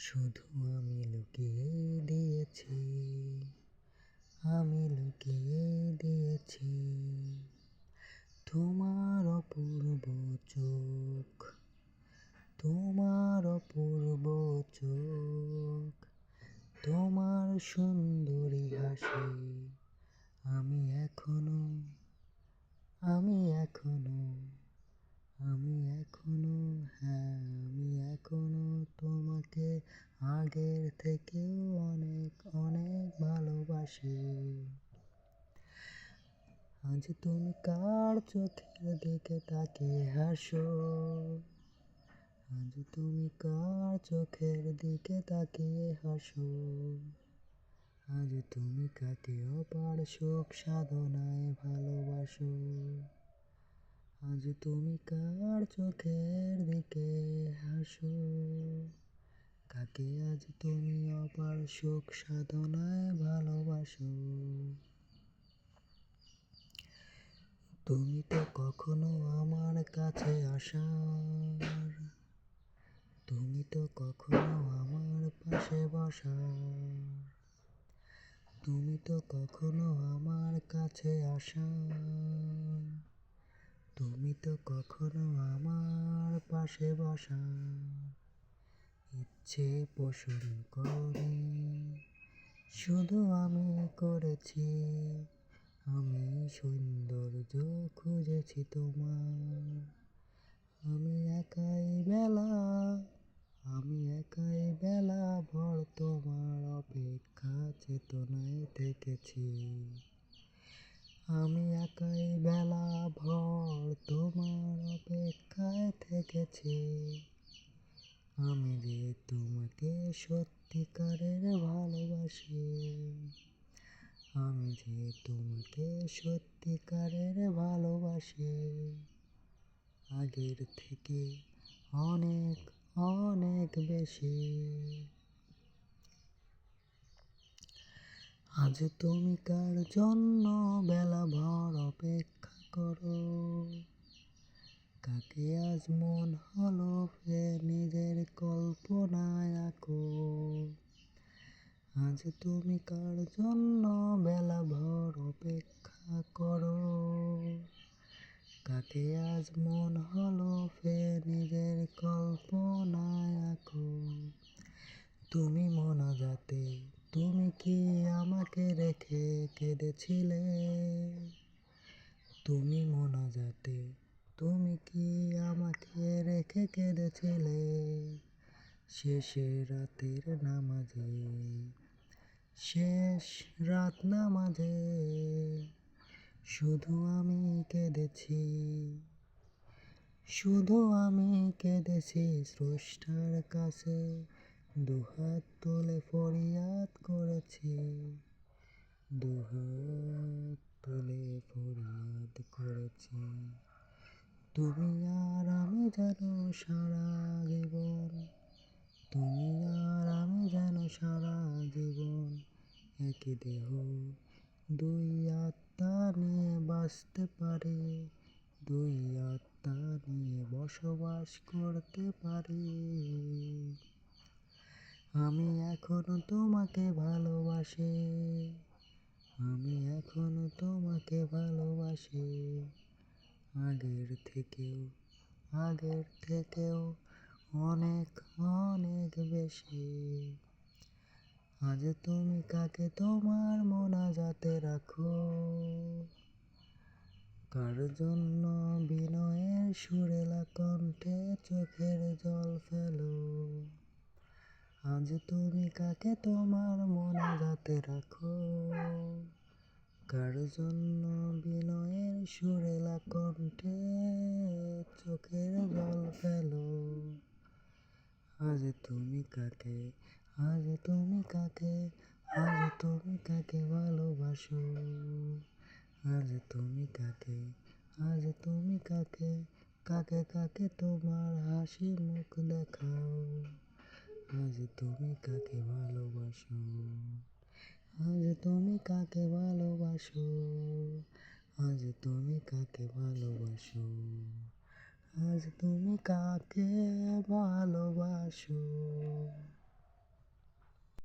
শুধু আমি লুকিয়ে দিয়েছি, আমি লুকিয়ে দিয়েছি। তোমার অপূর্ব চোখ, তোমার অপূর্ব চোখ, তোমার সুন্দরী হাসি, আমি এখনও আমি এখনও আমি এখনও হ্যাঁ আমি এখনও তোমাকে আগের থেকেও অনেক অনেক ভালোবাসি। আজ তুমি কার চোখের দিকে তাকিয়ে হাসো? আজ তুমি কার চোখের দিকে তাকিয়ে হাসো? আজ তুমি কাকে অপার সুখ সাধনায় ভালোবাসো? আজ তুমি কার চোখের দিকে হাসো? কাকে আজ তুমি অপার সুখ সাধনায় ভালোবাসো? তুমি তো কখনো আমার কাছে আসার। তুমি তো কখনো আমার পাশে বসার। তুমি তো কখনো আমার কাছে আসার। তুমি তো কখনো আমার পাশে বসা। ইচ্ছে পোষণ করি। শুধু আমি করেছি। আমি সৌন্দর্য খুঁজেছি তোমার। আমি একাই বেলা, আমি একাই বেলা ভর তোমার অপেক্ষা চেতনায় থেকেছি। আমি একাই বেলা ভর তোমার অপেক্ষায় থেকেছি আমি যে তোমাকে সত্যিকারের ভালোবাসি, আমি যে তোমাকে সত্যিকারের ভালোবাসি, আগের থেকে অনেক অনেক বেশি। আজ তুমি কার জন্য বেলা ভর অপেক্ষা করো? কাকে আজ মন হলো ফের নিজের কল্পনায় আঁকো। আজ তুমি কার জন্য বেলা ভর অপেক্ষা করো? কাকে আজ মন হলো ফের নিজের কল্পনায় আঁকো? তুমি মনা যাতে তুমি কি আমাকে রেখে কেঁদেছিলে? তুমি মনা যাতে তুমি কি আমাকে রেখে কেঁদেছিলে? শেষে রাতের নামাজে, শেষ রাত নামাজে শুধু আমি কেঁদেছি, শুধু আমি কেঁদেছি স্রষ্টার কাছে দুহাত তুলে ফরিয়াদ করেছি, দুহাত তুলে ফরিয়াদ করেছি। তুমি আর আমি যেন সারা জীবন, তুমি আর আমি যেন সারা জীবন একই দেহ। দুই আত্মা নিয়ে বাঁচতে পারি, দুই আত্মা নিয়ে বসবাস করতে পারি। আমি এখনও তোমাকে ভালোবাসি, আমি এখনও তোমাকে ভালোবাসি। আগের থেকেও আগের থেকেও অনেক অনেক বেশি। আজ তুমি কাকে তোমার মোনাজাতে রাখো? কার জন্য বিনয়ের সুরেলা কণ্ঠে চোখের জল ফেলো? আজ তুমি কাকে তোমার মোনাজাতে রাখো? কার জন্য বিনয়ের সুরেলা কণ্ঠে চোখের জল ফেলো। আজ তুমি কাকে, আজ তুমি কাকে, আজ তুমি কাকে ভালোবাসো? আজ তুমি কাকে, আজ তুমি কাকে কাকে কাকে তোমার হাসি মুখ দেখাও? আজ তুমি কাকে ভালোবাসো? আজ তুমি কাকে ভালোবাসো? আজ তুমি কাকে ভালোবাসো আজ তুমি কাকে ভালোবাসো